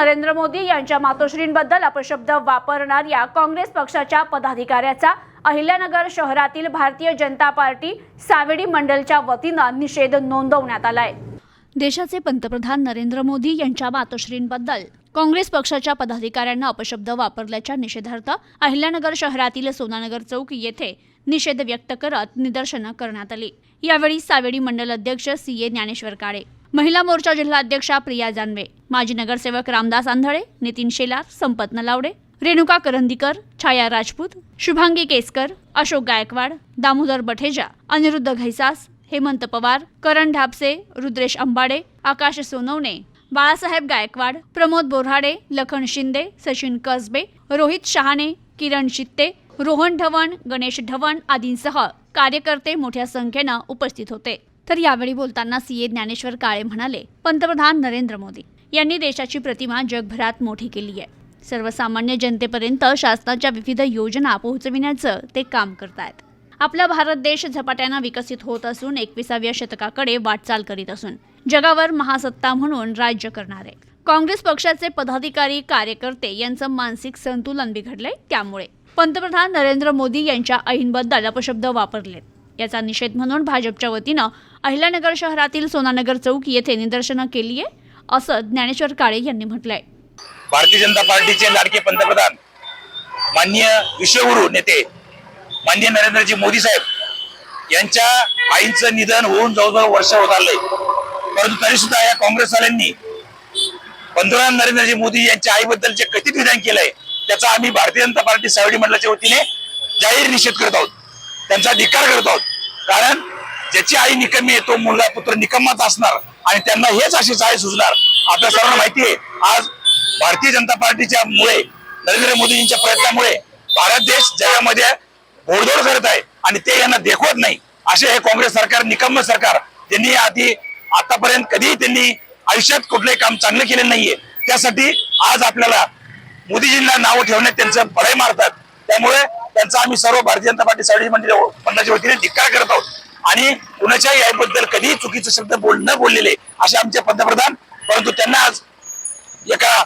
नरेंद्र मोदी यांच्या मातोश्रींबद्दल अपशब्द वापरणाऱ्या काँग्रेस पक्षाच्या पदाधिकाऱ्याचा अहिल्यानगर शहरातील भारतीय जनता पार्टी सावेडी मंडलच्या वतीनं निषेध नोंदवण्यात आलाय. देशाचे पंतप्रधान नरेंद्र मोदी यांच्या मातोश्रींबद्दल काँग्रेस पक्षाच्या पदाधिकाऱ्यांना अपशब्द वापरल्याच्या निषेधार्थ अहिल्यानगर शहरातील सोनानगर चौक येथे निषेध व्यक्त करत निदर्शनं करण्यात आली. यावेळी सावेडी मंडल अध्यक्ष सी ए ज्ञानेश्वर काळे महिला मोर्चा जिल्हाध्यक्षा प्रिया जानवे माजी नगरसेवक रामदास आंधळे नितीन शेलार संपत नलावडे रेणुका करंदीकर छाया राजपूत शुभांगी केसकर अशोक गायकवाड दामोदर बठेजा अनिरुद्ध घैसास हेमंत पवार करण ढापसे रुद्रेश अंबाडे आकाश सोनवणे बाळासाहेब गायकवाड प्रमोद बोराडे लखन शिंदे सचिन कसबे रोहित शहाणे किरण शित्ते रोहन ढवण गणेश ढवण आदींसह कार्यकर्ते मोठ्या संख्येनं उपस्थित होते. तर यावेळी बोलताना सीए ज्ञानेश्वर काळे म्हणाले पंतप्रधान नरेंद्र मोदी यांनी देशाची प्रतिमा जगभरात मोठी केली आहे. सर्वसामान्य जनतेपर्यंत शासनाच्या विविध योजना पोहोचविण्याचं ते काम करतायत. आपला भारत देश झपाट्यानं विकसित होत असून एकविसाव्या शतकाकडे वाटचाल करीत असून जगावर महासत्ता म्हणून राज्य करणारे. काँग्रेस पक्षाचे पदाधिकारी कार्यकर्ते यांचं मानसिक संतुलन बिघडलंय त्यामुळे. पंतप्रधान नरेंद्र मोदी यांच्या ऐनबद्दल अपशब्द वापरलेत. याचा निषेध म्हणून भाजपच्या वतीनं अहिल्यानगर शहरातील सोनानगर चौक येथे निदर्शनं केली आहे असं ज्ञानेश्वर काळे यांनी म्हटलंय. भारतीय जनता पार्टीचे लाडके पंतप्रधान माननीय विश्वगुरु नेते माननीय नरेंद्रजी मोदी साहेब यांच्या आईंचं निधन होऊन जवळजवळ वर्ष होत आलंय. परंतु तरी सुद्धा या काँग्रेसवाल्यांनी पंतप्रधान नरेंद्रजी मोदी यांच्या आईबद्दल जे कथित विधान केलंय त्याचा आम्ही भारतीय जनता पार्टी सावडी मंडळाच्या वतीने जाहीर निषेध करत आहोत. त्यांचा अधिकार करत आहोत. कारण ज्याची आई निकमी आहे तो मुलगा पुत्र निकम्माच असणार आणि त्यांना हेच अशी चाळे सुचणार. आपल्या सर्वांना माहिती आहे आज भारतीय जनता पार्टीच्या मुळे नरेंद्र मोदीजींच्या प्रयत्नामुळे भारत देश जगामध्ये घोडदौड करत आहे आणि ते यांना देखवत नाही. असे हे काँग्रेस सरकार निकम्म सरकार त्यांनी आधी आतापर्यंत कधीही त्यांनी आयुष्यात कुठलंही काम चांगलं केले नाहीये. त्यासाठी आज आपल्याला मोदीजींना नावं ठेवण्यात त्यांचं बळाई मारतात. त्यामुळे त्यांचा आम्ही सर्व भारतीय जनता पार्टी साडी मंडळी मंडळाच्या वतीने धिक्कार करत आहोत. आणि कुणाच्याही याबद्दल कधीही चुकीचे शब्द बोल न बोललेले असे आमचे पंतप्रधान परंतु त्यांना आज एका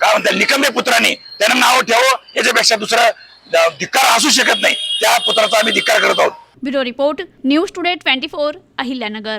काय म्हणतात निकम्य पुत्राने त्यांना नाव ठेवं याच्यापेक्षा दुसरा धिक्कार असू शकत नाही. त्या पुत्राचा आम्ही धिक्कार करत आहोत. Bureau report news today twenty four Ahilyanagar.